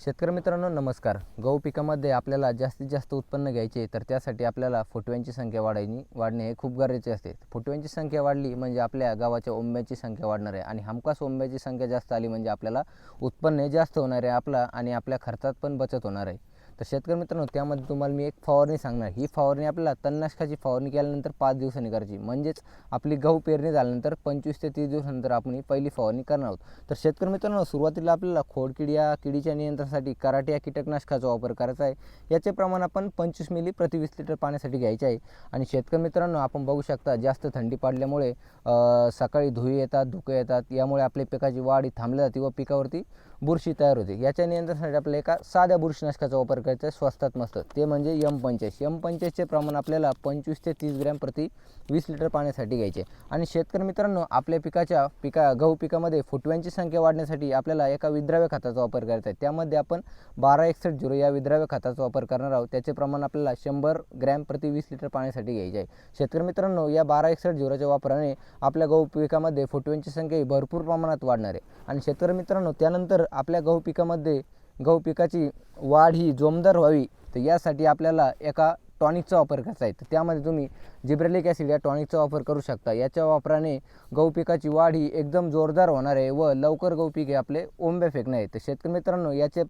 शेतकरी मित्रांनो नमस्कार. गहू पिकामध्ये आपल्याला जास्तीत जास्त उत्पन्न घ्यायचे तर त्यासाठी आपल्याला फुटव्यांची संख्या वाढायची वाढणे हे खूप गरजेचे असते. फुटव्यांची संख्या वाढली म्हणजे आपल्या गावाच्या ओंब्याची संख्या वाढणार आहे आणि हमखास ओंब्याची संख्या जास्त आली म्हणजे आपल्याला उत्पन्न हे जास्त होणार आहे आपला आणि आपल्या खर्चात पण बचत होणार आहे. तर शेतकरी मित्रांनो त्यामध्ये तुम्हाला मी एक फवारणी सांगणार. ही फवारणी आपल्याला तणनाशकाची फवारणी केल्यानंतर पाच दिवसांनी करायची. म्हणजेच आपली गहू पेरणी झाल्यानंतर पंचवीस ते तीस दिवसानंतर आपण ही पहिली फवारणी करणार आहोत. तर शेतकरी मित्रांनो सुरुवातीला आपल्याला खोडकिडी या किडीच्या नियंत्रणासाठी कराटे या कीटकनाशकाचा वापर करायचा आहे. याचे प्रमाण आपण पंचवीस मिली प्रति वीस लिटर पाण्यासाठी घ्यायचे आहे. आणि शेतकरी मित्रांनो आपण बघू शकता जास्त थंडी पडल्यामुळे सकाळी धुई येतात धुकं येतात. यामुळे आपल्या पिकाची वाढ ही थांबली जाते व पिकावरती बुरशी तयार होते. याच्या नियंत्रणासाठी आपल्याला एका साध्या बुरशीनाशकाचा वापर करायचा स्वस्तात मस्त. ते म्हणजे यम पंचेस यम पंचेसचे प्रमाण आपल्याला पंचवीस ते तीस ग्रॅम प्रति वीस लिटर पाण्यासाठी घ्यायचे. आणि शेतकरी मित्रांनो आपल्या पिकाच्या पिका गहू पिकामध्ये फुटव्यांची संख्या वाढण्यासाठी आपल्याला एका विद्राव्य खताचा वापर करायचा आहे. त्यामध्ये आपण बारा एकसष्ट झिरो या विद्राव्य खताचा वापर करणार आहोत. त्याचे प्रमाण आपल्याला शंभर ग्रॅम प्रति वीस लिटर पाण्यासाठी घ्यायचे आहे. शेतकरी मित्रांनो या बारा एकसष्ट झिरोच्या वापराने आपल्या गहू पिकामध्ये फुटव्यांची संख्या ही भरपूर प्रमाणात वाढणार आहे. आणि शेतकरी मित्रांनो त्यानंतर आपल्या गहू पिकामध्ये गहू पिकाची वाढ ही जोमदार व्हावी तर यासाठी आपल्याला एका टॉनिकचा वापर करायचा आहे. तर त्यामध्ये तुम्ही जिब्रेलिक ॲसिड या टॉनिकचा वापर करू शकता. याच्या वापराने गहू पिकाची वाढ ही एकदम जोरदार होणार आहे व लवकर गहू पीक हे आपले ओंबे फेकणे आहे. तर शेतकरी मित्रांनो याचे